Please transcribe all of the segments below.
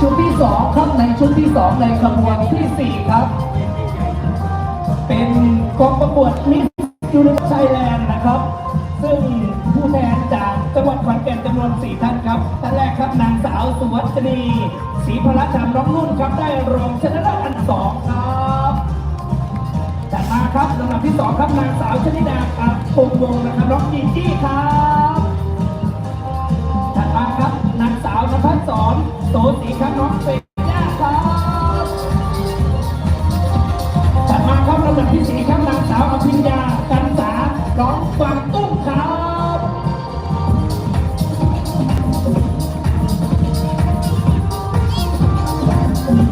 ชุดที่สองครับในชุดที่สองในขบวนที่สี่ครับ เป็นกองประกวดมิสยูนิเวอร์ไทยแลนด์นะครับ ซึ่งผู้แทนจากจังหวัดขอนแก่นจำนวน4ท่านครับท่านแรกครับนางสาวสุวัชรีศรีพระธรรมน้องนุ่นครับได้รองชนะเลิศอันสองครับจัดมาครับลำดับที่สองครับนางสาวชนิดาครับคงวงนะครับน้องจีจี้ครับถัดมาครับ อนโสศรีครับน้องเฟย่าครับถัดมาครับลำดับที่สี่ครับนางสาวอภิญญากันสาน้องฟางตุ้งครับ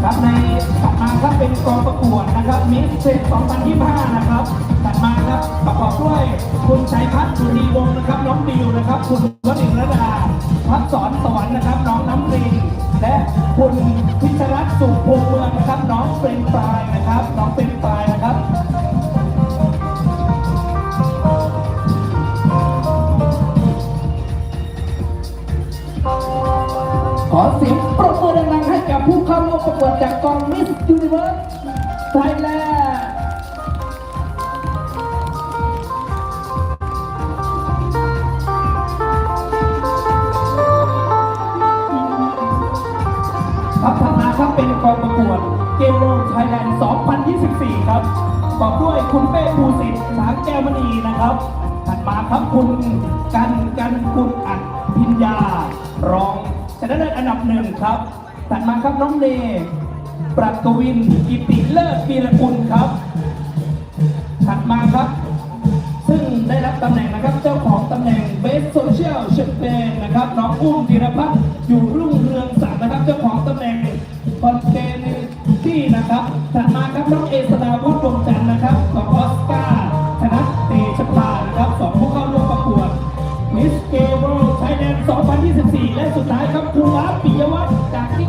ครับในถัดมาครับเป็นกองประกวดนะครับมิสเซน2025 นะครับถัดมาครับประกอบด้วยคุณชัยพัฒน์สุรีวงศ์นะครับน้องดิวนะครับ คุณวนิรดา พัฒสอนสวรรค์นะครับ น้องน้ำรินและคุณพิชรัตน์สุขพวงเมืองนะครับ น้องเฟรนฟรายนะครับ น้องเฟรนฟรายนะครับขอเสียงปรบมือดังๆให้กับผู้เข้าร่วมประกวดจากกองมิสยูนิเวิร์สไทยแลนด์ นกันคุณอัดพิญญารองชนะเลิศอันดับหนึ่งครับถัดมาครับน้องเนปรักวินกิติเลิศปีละกุลครับ ถัดมาครับ ซึ่งได้รับตำแหน่งนะครับ เจ้าของตำแหน่ง Best Social Champion นะครับ น้องอุ้มธีรพัฒน์อยู่รุ่งเรืองศักดิ์นะครับ เจ้าของตำแหน่ง c o n t e n t y นะครับ ถัดมาครับน้องเอสดาวุฒิวงจันทร์นะครับของออสการ์ สุดท้ายครับครูรัฐปิยวัฒน์จากที่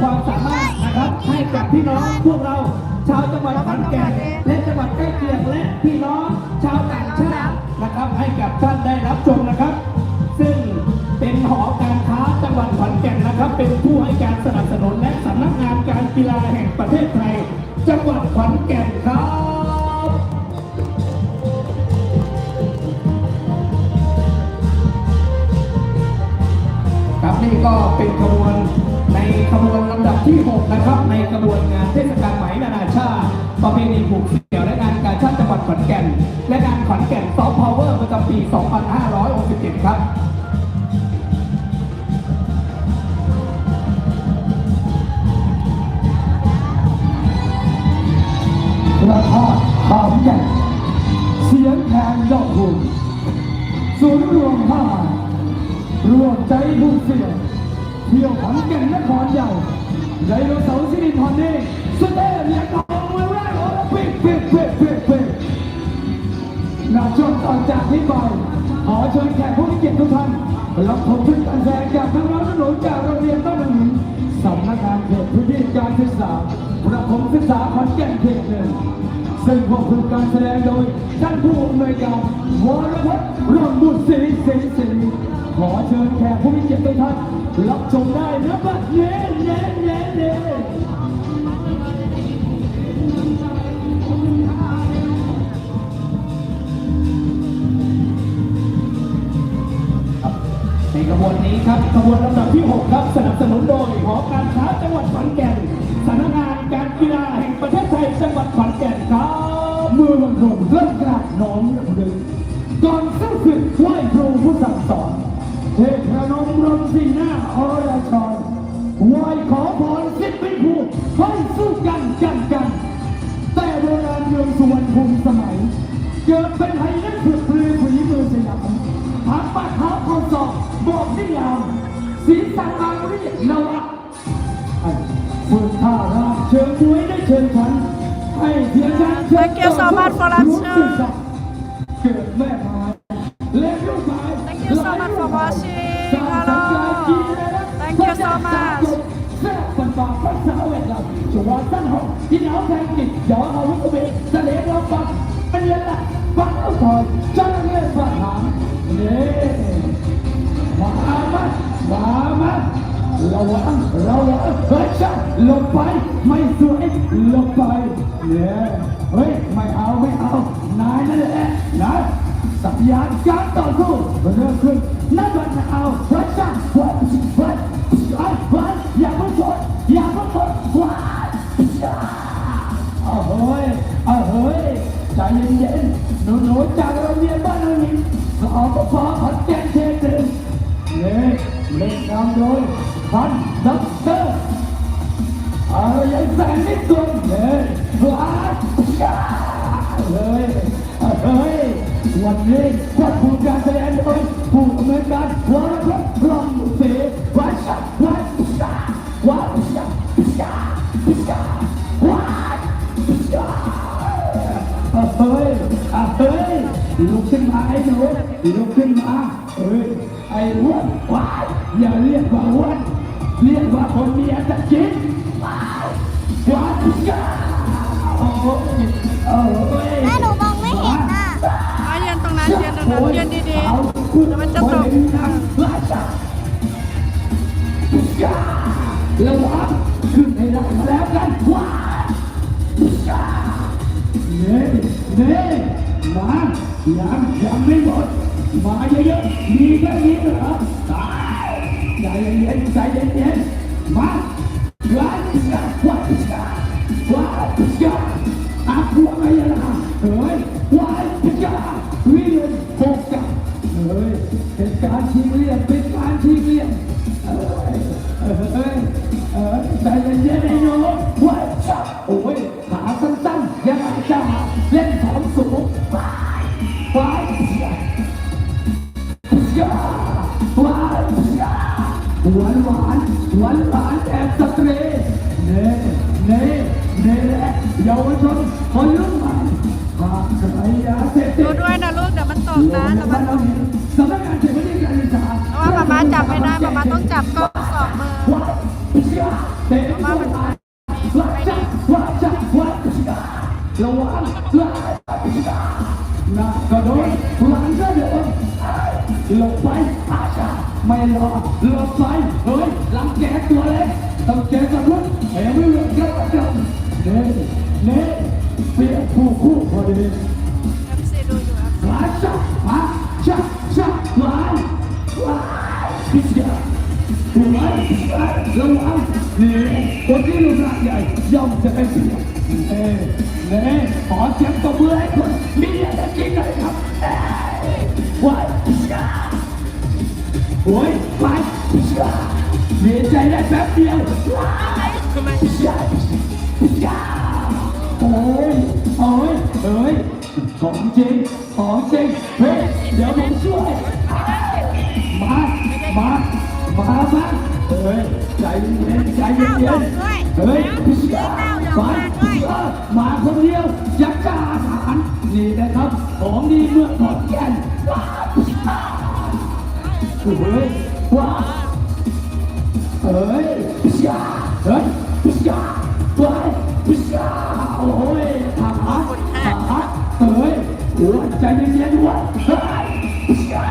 ความสามารถนะครับให้กับพี่น้องพวกเรา ชาวจังหวัดขอนแก่นและจังหวัดใกล้เคียงและพี่น้องชาวต่างชาตินะครับ ให้กับท่านได้รับชมนะครับ ซึ่งเป็นหอการค้าจังหวัดขอนแก่นนะครับ เป็นผู้ให้การสนับสนุนและสำนักงานการกีฬาแห่งประเทศไทย จังหวัดขอนแก่น เชิญแขกผู้มีเกียรติทุกท่านรับชมทุกการแสดงจากทั้งน้องหนูจากโรงเรียนบ้านหนุนสำนักงานเขตพื้นที่การศึกษาประถมศึกษาขอนแก่นเขตหนึ่งซึ่งควบคุมการแสดงโดยท่านผู้อำนวยการวรพัฒน์ร่วมบุตรศรีศรีศรีขอเชิญแขกผู้มีเกียรติทุกท่านรับชมได้นะบัดเน่เน่เน่เน่ ขบวนนี้ครับขบวนลำดับที่ 6 ครับ สนับสนุนโดยหอการค้าจังหวัดขอนแก่นสำนักงานการกีฬาแห่งประเทศไทยจังหวัดขอนแก่นครับมือวันคงเริ่มกราบน้อมรำลึกก่อนสู้ศึกไหว้ครูผู้สั่งสอนเทพนมรมสีหน้า ห้เสียงดังเชิญ Thank you so much for watching เกิดแม่พายเล่นลูกไม้ Thank you so much for watching Hello Thank you so much แซ่บปันปากภาษาเวทเราจังหวัดตั้งหอกที่เอาแทงกิจย้อ ลบไป ไม่สวยหลบไปเผู้อำนวยการวรพจน์รองเสวัชวัชวัชวัชเฮ้ยเฮ้ยลุกขึ้นมาไอ้หนูลุกขึ้นมาเฮ้ยไอ้อ้วนว้ ระวังขึ้นให้ได้แล้วกันว้าเน่เน่มายังยังไม่หมดมาเยอะๆมีแค่นี้เหรอตายใจเย็นใจเย็นๆมาานหวานหวานหวานแอบสตรีเน่เน่เน่แหละเยาวชนคนรุ่นใหม่หากใครยาเสพติดูดด้วยนะลูกเดี๋ยวมันตกนะระวังสำนักงานเขตพื้นที่การศึกษาเพราะว่ามามาจับไม่ได้มาม่าต้องจับกล้อง ไม่รอหลบไปเฮ้ยหลังแกตัวเล็กต้องเจอกับรถเฮ้ยไม่หลบก็กระโดดเน่เน่เปียคู่คู่พอดี FC ดูอยู่ครับหลายจับมาจับจับหลายหลายพิเศษหลายระวังนี่คนที่รูปร่างใหญ่ย่อมจะเป็นเสียเอ้เน่ขอเสียงตบมือให้ แป๊บเดียวว้ายโอ้ยโอ้ยเอ้ยของจริงของจริงเฮ้ยเดี๋ยวผมช่วย มา มา มาบ้าเฮ้ย ใจเย็นใจเย็นเฮ้ยพิชาไปพิชามาคนเดียวยักษ์กล้าหาญนี่นะครับ ของดีเมืองขอนแก่นว้าพิชาเฮ้ยว้าเฮ้ยพิชาเฮ้ยพิชาว้ายพิชาโอ้ยหาหาหาเฮ้ยโอ้ยใจเย็นๆด้วยเฮ้ยพิชา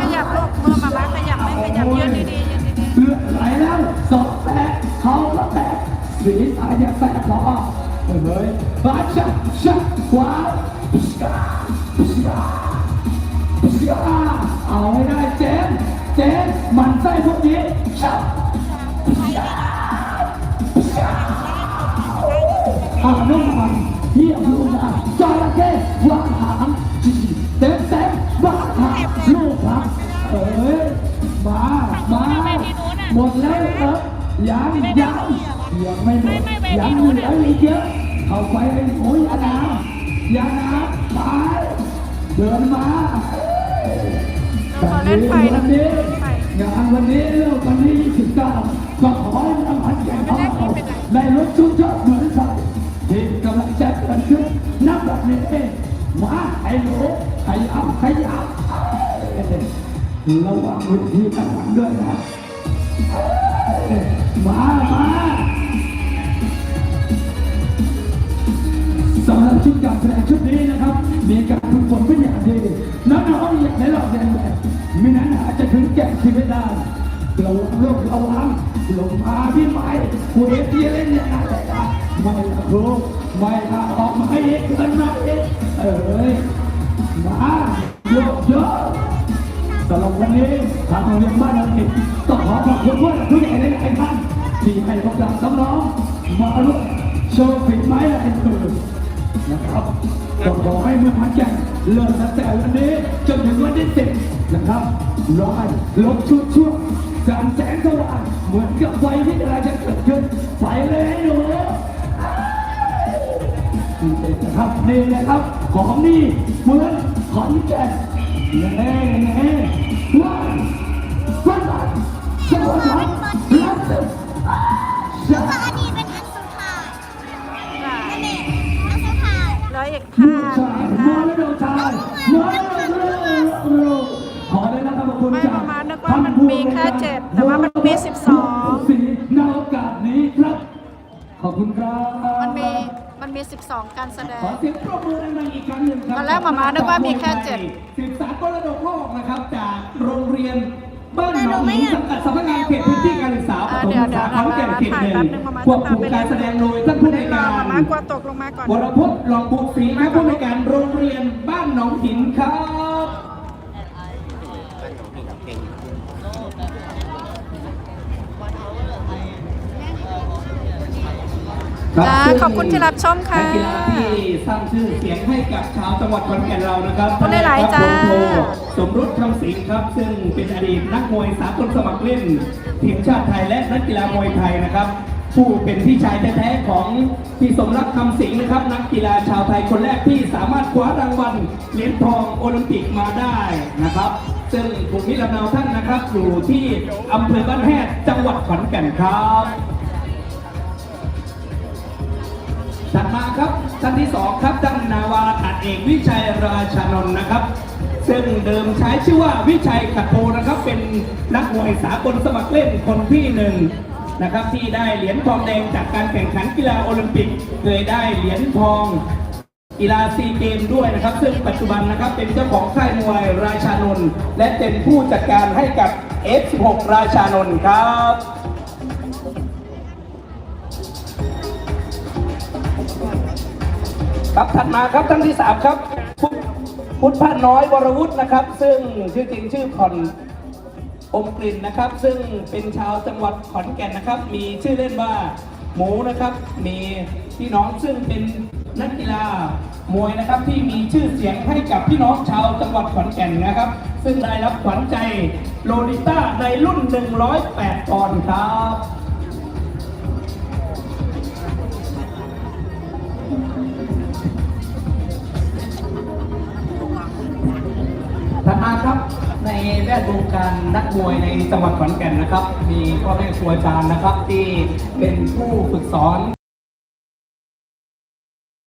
ขยับลูกมือมามาขยับไม่ขยับยืนดีๆยืนดีเลือดไหลแล้วสองแตกเขาก็แตกสีสายเนี่ยแตกพอเฮ้ยมาชักชักขวาพิชกาพิชกาพิชกาเอาให้ได้เจม เจมส์มันไส้พวกนี้ชักพิชกาพิชกาอานุมันเยี่ยมลูกนะจระเข้วางหางเต็มเต็มวางหางลูกครับเอ้ยมามาหมดแล้วเหรอยังยังยังไม่หมดยังเหลืออีกเยอะเข้าไปโอ้ยอานาอยานาไปเดินมา ขอเล่นไฟนะไฟงานวันนี้เริ่มวันที่29ก็ขอให้รางวัลแก่พ่อเราได้รถชุดยอดเหมือนใส่ที่กำลังจะเกิดขึ้นนับแบบนี้มาไอ้หนูขยับขยับระวังวิธีต่างด้วยนะมามาสำหรับชุดการแสดงชุดนี้นะครับ มีการฝึกฝน ไม่นั้นอาจจะถึงแก่ชีวิตได้ระวังโรคระวังหลงพาพี่ใหม่ผู้เอฟซีเล่นอย่างไรนะไม่ละครูไม่ละออกมาให้เอกเกินมาเอกเอ้ยมาโยกโยกสำหรับวันนี้ทางโรงเรียนบ้านเราเองต้องขอขอบคุณผู้หลักผู้ใหญ่หลายท่านที่ให้โอกาสน้องๆมาร่วมโชว์ฝีไม้ลายมือนะครับก็ขอให้เมื่อพันแก่ เริ่มตั้งแต่วันนี้จนถึงวันที่สิบนะครับร้อยลบชุดช่วงแสงแสงสว่างเหมือนกับไฟที่กำลังจะเกิดขึ้นไปเลยหนูนะครับนี่นะครับของนี่เหมือนขอนแก่นเน่เน่วันวันสวัสดีรับ สีในโอกาสนี้ครับ ขอบคุณครับมันมีมันมี 12 การแสดของเสียงปรบมือดังๆอีกครั้งหนึ่งครับตอนแรกหมาม้านึกว่ามีแค่เจ็ดสิบสามกรดกโลกนะครับ จากโรงเรียนบ้านหนองหินสังกัดสำนักงานเขตพื้นที่การศึกษาปฐมศึกษาขอนแก่นเขตหนึ่งควบคุมการแสดงโดยท่านผู้ในวยรอการมามากลัวตกลงมาก่อนวรพจน์รองบุศรีและผู้ในวยการโรงเรียนบ้านหนองหินครับ จ้าขอบคุณที่รับชมค่ะนักกีฬาที่สร้างชื่อเสียงให้กับชาวจังหวัดขอนแก่นเรานะครับขอบคุณหลายๆจ้าพลโทสมรุตคำสิงครับ ซึ่งเป็นอดีตนักมวยสากลสมัครเล่นทีมชาติไทยและนักกีฬามวยไทยนะครับ ผู้เป็นพี่ชายแท้ๆของพี่สมรักคำสิงนะครับ นักกีฬาชาวไทยคนแรกที่สามารถคว้ารางวัลเหรียญทองโอลิมปิกมาได้นะครับ ซึ่งภูมิลำเนาท่านนะครับอยู่ที่อำเภอบ้านแฮดจังหวัดขอนแก่นครับ ถัดมาครับท่านที่สองครับท่านนาวาอัดเอกวิชัยราชานนท์นะครับ ซึ่งเดิมใช้ชื่อว่าวิชัยขัดโพนะครับ เป็นนักมวยสากลสมัครเล่นคนที่หนึ่งนะครับที่ได้เหรียญทองแดงจากการแข่งขันกีฬาโอลิมปิกเคยได้เหรียญทองกีฬาซีเกมด้วยนะครับ ซึ่งปัจจุบันนะครับเป็นเจ้าของค่ายมวยราชานนท์และเป็นผู้จัดการให้กับ F16 ราชานนท์ครับ ครับถัดมาครับท่านที่สามครับ พุทธพุทธพน้อยวรวุฒินะครับ ซึ่งชื่อจริงชื่อผ่อนอมกลิ่นนะครับ ซึ่งเป็นชาวจังหวัดขอนแก่นนะครับ มีชื่อเล่นว่าหมูนะครับ มีพี่น้องซึ่งเป็นนักกีฬามวยนะครับที่มีชื่อเสียงให้กับพี่น้องชาวจังหวัดขอนแก่นนะครับ ซึ่งได้รับขวัญใจโลดิต้าในรุ่น 108ปอนด์ครับ แวดวงการนักมวยในจังหวัดขอนแก่นนะครับ มีพ่อแม่ครูอาจารย์นะครับที่เป็นผู้ฝึกสอน